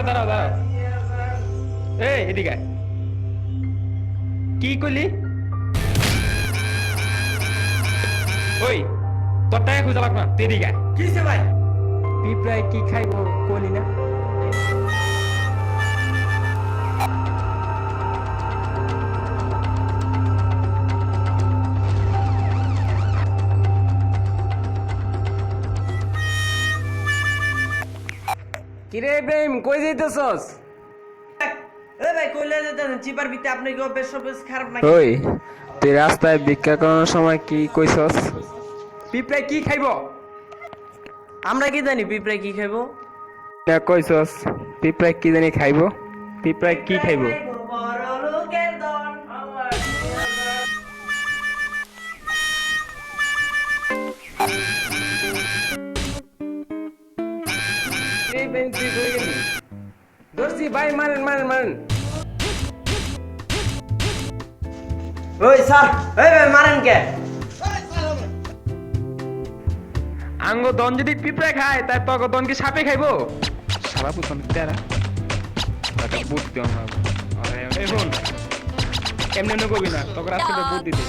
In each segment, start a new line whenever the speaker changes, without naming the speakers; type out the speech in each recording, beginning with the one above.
রিস্কা দাঁড়াও দাঁড়াও। এই এদিকে। কি করলি ওই তোর টাকা খুঁজে লাগবে না তুই এদিকে। কি
কিসে ভাই?
পিঁপড়ায় কি খাইবো কলি না?
কিরে প্রেম কই যাইতেছস?
এ ভাই কইলে যেতেন চিপার ভিতরে আপনি কি অভ্যাস অভ্যাস খারাপ নাকি?
ওই তুই রাস্তায় ভিক্ষা করানোর সময় কি কইছস?
পিঁপড়ায় কি খাইবো?
আমরা কি জানি পিঁপড়ে কি খাইবো?
না কইছস পিঁপড়া কি জানি খাইবো?
পিঁপড়ায় কি খাইবো?
বড় লোকের
তুই গেলি ভাই মারেন মারেন মারেন
ওই স্যার এই ভাই মারেন কে
আঙ্গ দন যদি খায় তাই তক দন কি সাপে খাইবো সারা পুতন তেরা আরে এই শুন কেমনে নে কবি না তোকে রাস্তাতে বুদ্ধি দে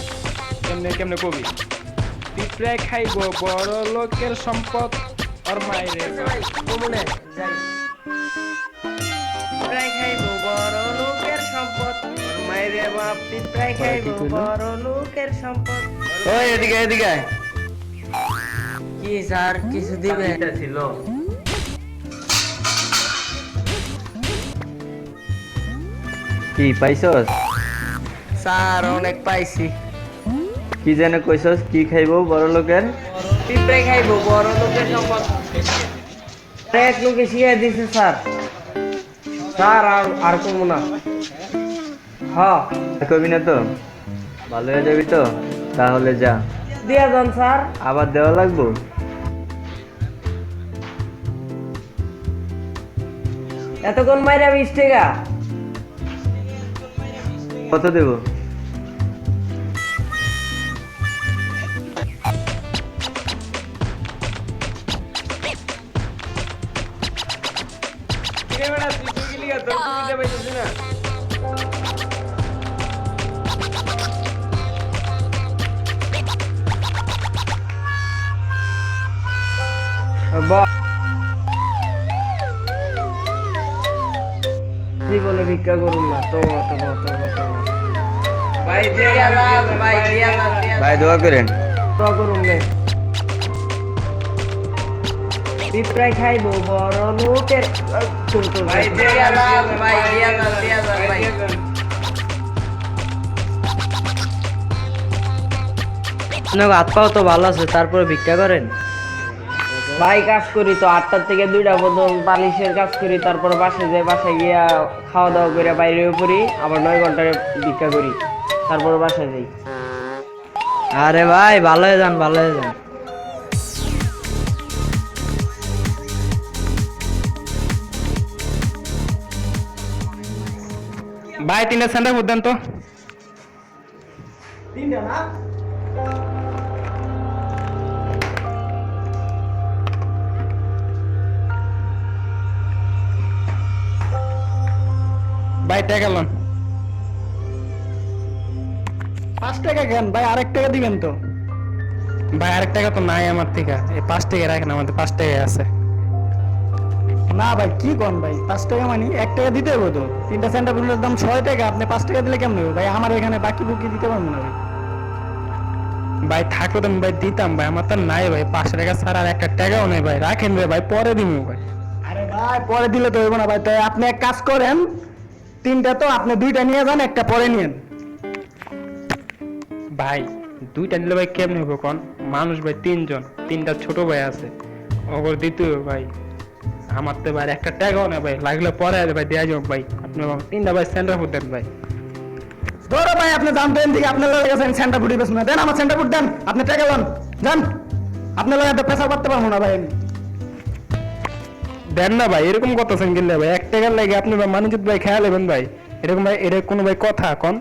কেমনে কেমনে কবি পিঁপড়ায় খাইবো বড় লোকের সম্পদ ওর মায়ের
কমনে। যাই। পিঁপড়াই খাইবো বড় লোকের সম্পদ। ওর মায়েরে বাপ পিঁপড়াই খাইবো বড় লোকের সম্পদ।
ওই এদিকে এদিকে।
কি স্যার কিছু দিবে ছিল।
কি পাইছস?
স্যার অনেক পাইছি।
কি যেন কইছস কি খাইবো বড় লোকের?
পিঁপড়ে খাইবো বড় লোকের সম্পদ। এক লোকে দিছে স্যার। স্যার আর আর কমু না। হ্যাঁ
কবি না তো? ভালো হয়ে যাবি তো? তাহলে যা।
দিয়া যান স্যার।
আবার দেওয়া লাগবো?
এতক্ষণ মাইরা বিশ টাকা
কত দেবো?
কিরে বেটা তুই কই গেলি তোর সুবিধা পাইছিস না
জীবনে ভিক্ষা করুন না তো
ভাই
দিয়া দিয়া দিয়া
দোয়া করেন
তো করুন নে পিঁপড়াই খাইবো বড় লোকের চল চল
ভাই
দিয়া যান ভাই দিয়া যান দিয়া যান ভাই।
আপনার হাত পাও তো ভালো আছে তারপরে ভিক্ষা করেন।
ভাই কাজ করি তো আটটার থেকে দুইটা পর্যন্ত বালিশের কাজ করি তারপর বাসে যাই বাসায় গিয়া খাওয়া দাওয়া করে বাইরে পড়ি আবার নয় ঘন্টায় ভিক্ষা করি তারপর বাসায় যাই।
আরে ভাই ভালো হয়ে যান ভালো হয়ে যান।
ভাই তিনটা সেন্টার দেন তো ভাই টাকা লোন
পাঁচ টাকা কেন ভাই আরেক টাকা দিবেন তো
ভাই আরেক টাকা তো নাই আমার থেকে এই পাঁচ টাকা রাখেন আমাদের পাঁচ টাকা আছে
না ভাই কি কন ভাই? পাঁচ টাকা মানে এক টাকা দিতে হবে তো। তিনটা সেন্টার ফুলের দাম ছয় টাকা আপনি পাঁচ টাকা দিলে কেমন হবে? ভাই আমার এখানে বাকি বুকি দিতে পারব না ভাই।
ভাই থাকলে তো আমি ভাই দিতাম ভাই আমার তো নাই ভাই। পাঁচশো টাকা ছাড়া আর একটা টাকাও নেই ভাই। রাখেন রে ভাই পরে দিব ভাই।
আরে ভাই পরে দিলে তো হইব না ভাই। তাই আপনি এক কাজ করেন তিনটা তো আপনি দুইটা নিয়ে যান একটা পরে নিয়েন।
ভাই দুইটা নিলে ভাই কেমনে হবে কোন? মানুষ ভাই তিনজন তিনটা ছোট ভাই আছে। ওগর দিতে ভাই। আমার তো ভাই একটা টাকাও না ভাই লাগলে পরে আসবে ভাই দেওয়া যাবে ভাই। আপনি তিনটা ভাই সেন্টার ফুট দেন ভাই।
ধরো ভাই আপনি দাম দেন দিকে আপনার লোক গেছেন সেন্টার ফুটি বেশ না দেন আমার সেন্টার ফুট দেন আপনি টাকা লন। যান আপনার লোক এত পেশা করতে পারব না ভাই আমি।
দেন না ভাই এরকম কথা কিনলে ভাই এক টাকার লাগে আপনি ভাই মানুষ ভাই খেয়াল নেবেন ভাই। এরকম ভাই এটা কোনো ভাই কথা কন।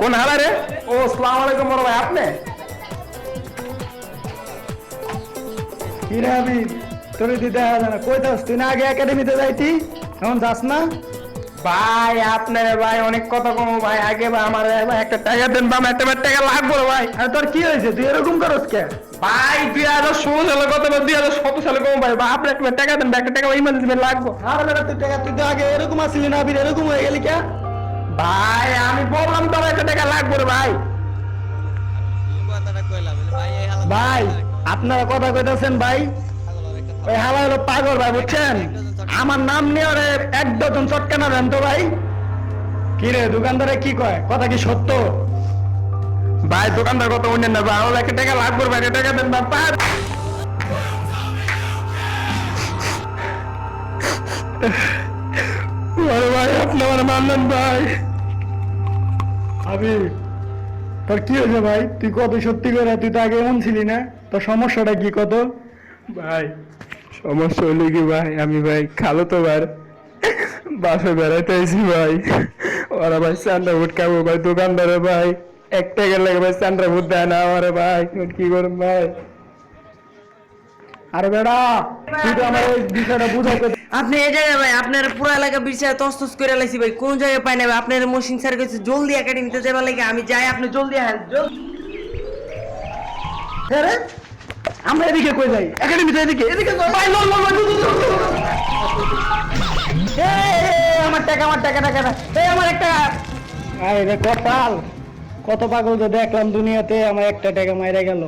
কোন হালা রে? ও সালাম আলাইকুম বড় ভাই আপনি?
তোর দিতে দেখা কই যাস? তুই না আগে একাডেমিতে যাইতি? এখন যাস না?
ভাই আপনার ভাই অনেক কথা কম ভাই। আগে ভাই আমার ভাই একটা টাকা দেন বা একটা টাকা লাগবে রে ভাই।
আর তোর কি হয়েছে? তুই এরকম করস কে?
ভাই দুই হাজার ষোলো সালে কত দুই হাজার সতেরো সালে কম ভাই। আপনার একটা টাকা দেন একটা টাকা ইমার্জেন্সি লাগবে।
আর তুই টাকা তুই তো আগে এরকম আসলি না আবির এরকম হয়ে গেলি কে?
ভাই টাকা লাগবে ভাই?
ভাই, আপনারা কথা কইতাছেন ভাই। ওই হালা হলো পাগল ভাই, বুঝছেন? আমার নাম নিয়ে এক ডজন চটকানা দেন তো ভাই। কি রে, দোকানদারে কি কয়? কথা কি সত্য?
ভাই, দোকানদার কত অন্য না ভাই। একটা টাকা লাগবে ভাই টাকা দেন ভাই, পার। ভাই, আপনি আমার মানলেন ভাই।
আবি তোর কি হয়েছে ভাই? তুই কত সত্যি করে? তুই তো আগে এমন ছিলি না? তোর সমস্যাটা কি কত?
ভাই সমস্যা হলো কি ভাই? আমি ভাই খালো তো ভাই। বাসে বেড়াইতে আইছি ভাই। ওরা ভাই চান্ডা ভুট খাব ভাই দোকানদারে ভাই। এক টাকা লাগে ভাই চান্ডা ভুট দেয় না আমার ভাই। কি করুন ভাই?
আরে বেড়া তুই তো আমার এই বিষয়টা বুঝাইতে
আপনি এই জায়গায় ভাই, আপনার পুরো এলাকা বিষয়ে তস তস করে লাইছি ভাই। কোন জায়গায় পাই না ভাই? আপনার মসিন স্যার কাছে জলদি একাডেমিতে যাবার লাগে, আমি যাই, আপনি জলদি হ্যাঁ জলদি
আরে আমরা এদিকে কই যাই? একাডেমিতে এদিকে এদিকে। ভাই, লল লল আমার টাকা আমার টাকা টাকা। এই, আমার একটা আরে রে, কপাল। কত পাগল যে দেখলাম দুনিয়াতে, আমার একটা টাকা মাইরা গেল।